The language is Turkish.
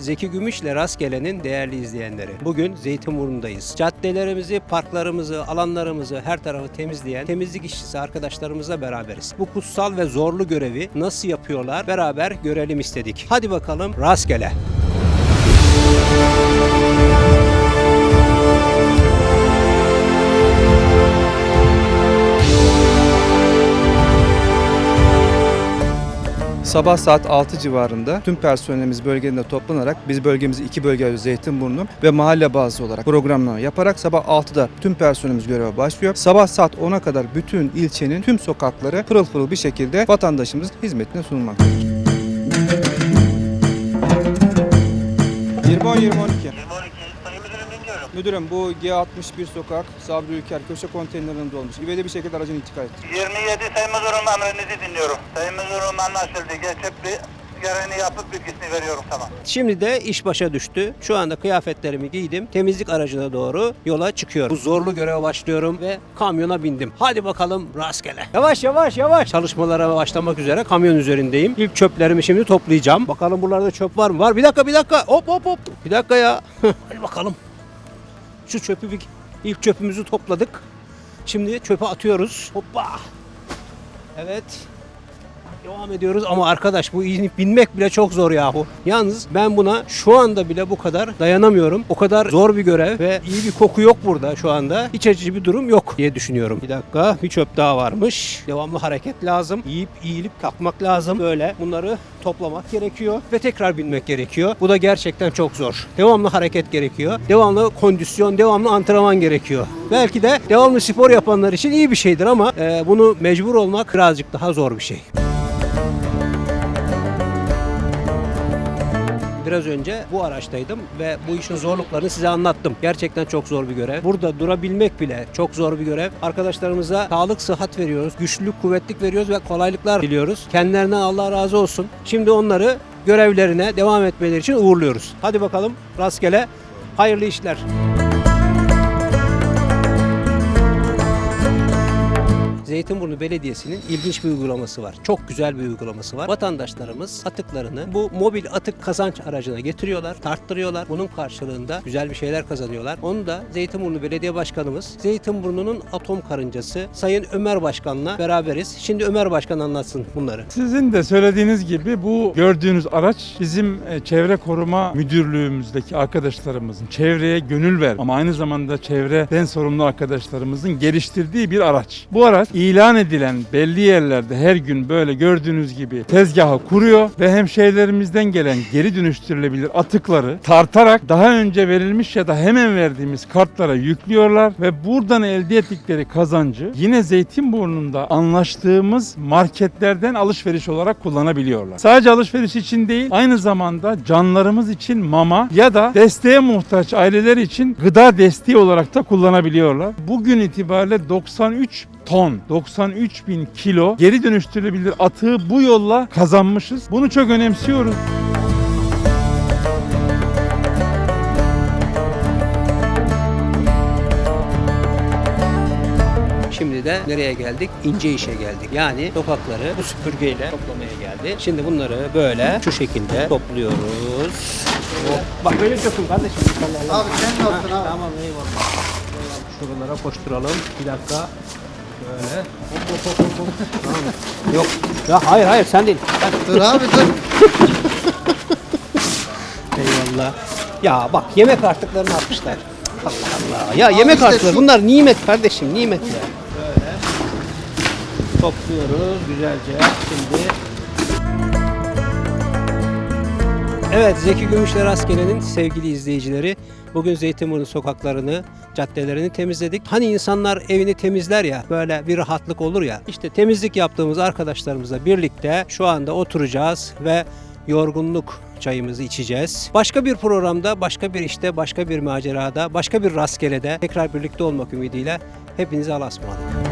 Zeki Gümüş'le Rastgele'nin değerli izleyenleri. Bugün Zeytinburnu'ndayız. Caddelerimizi, parklarımızı, alanlarımızı, her tarafı temizleyen temizlik işçisi arkadaşlarımızla beraberiz. Bu kutsal ve zorlu görevi nasıl yapıyorlar beraber görelim istedik. Hadi bakalım Rastgele. Sabah saat 6 civarında tüm personelimiz bölgelerinde toplanarak biz bölgemizi iki bölge Zeytinburnu ve mahalle bazlı olarak programlama yaparak sabah 6'da tüm personelimiz göreve başlıyor. Sabah saat 10'a kadar bütün ilçenin tüm sokakları pırıl pırıl bir şekilde vatandaşımızın hizmetine sunulmaktadır. 20 10 20 Müdürüm bu G61 sokak Sabri Ülker köşe konteynerinde olmuş. İvedi bir şekilde aracın intikal etti. 27 Sayın Müdürüm emrinizi dinliyorum. Sayın Müdürüm anlaşıldı. Geçip bir gereğini yapıp bilgisini veriyorum tamam. Şimdi de iş başa düştü. Şu anda kıyafetlerimi giydim. Temizlik aracına doğru yola çıkıyorum. Bu zorlu göreve başlıyorum ve kamyona bindim. Hadi bakalım rastgele. Yavaş yavaş yavaş. Çalışmalara başlamak üzere kamyon üzerindeyim. İlk çöplerimi şimdi toplayacağım. Bakalım buralarda çöp var mı? Var. Bir dakika bir dakika. Hop hop hop. Bir dakika ya. Hadi bakalım. Şu çöpü bir ilk çöpümüzü topladık. Şimdi çöpe atıyoruz. Hoppa. Evet. Devam ediyoruz ama arkadaş bu inip binmek bile çok zor yahu. Yalnız ben buna şu anda bile bu kadar dayanamıyorum. O kadar zor bir görev ve iyi bir koku yok burada şu anda. İç açıcı bir durum yok diye düşünüyorum. Bir dakika bir çöp daha varmış. Devamlı hareket lazım. Yiyip eğilip kalkmak lazım. Böyle bunları toplamak gerekiyor ve tekrar binmek gerekiyor. Bu da gerçekten çok zor. Devamlı hareket gerekiyor. Devamlı kondisyon, devamlı antrenman gerekiyor. Belki de devamlı spor yapanlar için iyi bir şeydir ama e, bunu mecbur olmak birazcık daha zor bir şey. Biraz önce bu araçtaydım ve bu işin zorluklarını size anlattım. Gerçekten çok zor bir görev. Burada durabilmek bile çok zor bir görev. Arkadaşlarımıza sağlık, sıhhat veriyoruz. Güçlülük, kuvvetlik veriyoruz ve kolaylıklar diliyoruz. Kendilerinden Allah razı olsun. Şimdi onları görevlerine devam etmeleri için uğurluyoruz. Hadi bakalım rastgele hayırlı işler. Zeytinburnu Belediyesi'nin ilginç bir uygulaması var. Çok güzel bir uygulaması var. Vatandaşlarımız atıklarını bu mobil atık kazanç aracına getiriyorlar, tarttırıyorlar. Bunun karşılığında güzel bir şeyler kazanıyorlar. Onu da Zeytinburnu Belediye Başkanımız, Zeytinburnu'nun atom karıncası Sayın Ömer Başkan'la beraberiz. Şimdi Ömer Başkan anlatsın bunları. Sizin de söylediğiniz gibi bu gördüğünüz araç bizim e, Çevre Koruma Müdürlüğümüzdeki arkadaşlarımızın çevreye gönül ver ama aynı zamanda çevreden sorumlu arkadaşlarımızın geliştirdiği bir araç. Bu araç ilan edilen belli yerlerde her gün böyle gördüğünüz gibi tezgahı kuruyor ve hemşehrilerimizden gelen geri dönüştürülebilir atıkları tartarak daha önce verilmiş ya da hemen verdiğimiz kartlara yüklüyorlar ve buradan elde ettikleri kazancı yine Zeytinburnu'nda anlaştığımız marketlerden alışveriş olarak kullanabiliyorlar. Sadece alışveriş için değil, aynı zamanda canlarımız için mama ya da desteğe muhtaç aileler için gıda desteği olarak da kullanabiliyorlar. Bugün itibariyle 93 ton, 93 bin kilo geri dönüştürülebilir atığı bu yolla kazanmışız. Bunu çok önemsiyoruz. Şimdi de nereye geldik? İnce işe geldik. Yani sokakları bu süpürgeyle toplamaya geldi. Şimdi bunları böyle şu şekilde topluyoruz. Hop. Bak böyle dökün kardeşim. Abi sen ne yaptın abi? Tamam eyvallah. Şuralara koşturalım. Bir dakika. Hop hop hop hop. hop. tamam. Yok. Ya hayır hayır sen değil. Dur abi dur. Eyvallah. Ya bak yemek artıklarını atmışlar. Allah Allah. Ya yemek işte artıkları su- bunlar nimet kardeşim nimet ya. Böyle topluyoruz güzelce şimdi. Evet Zeki Gümüşler Askeri'nin sevgili izleyicileri bugün Zeytinburnu sokaklarını, caddelerini temizledik. Hani insanlar evini temizler ya böyle bir rahatlık olur ya. İşte temizlik yaptığımız arkadaşlarımızla birlikte şu anda oturacağız ve yorgunluk çayımızı içeceğiz. Başka bir programda, başka bir işte, başka bir macerada, başka bir rastgelede tekrar birlikte olmak ümidiyle hepinize Allah'a ısmarladık.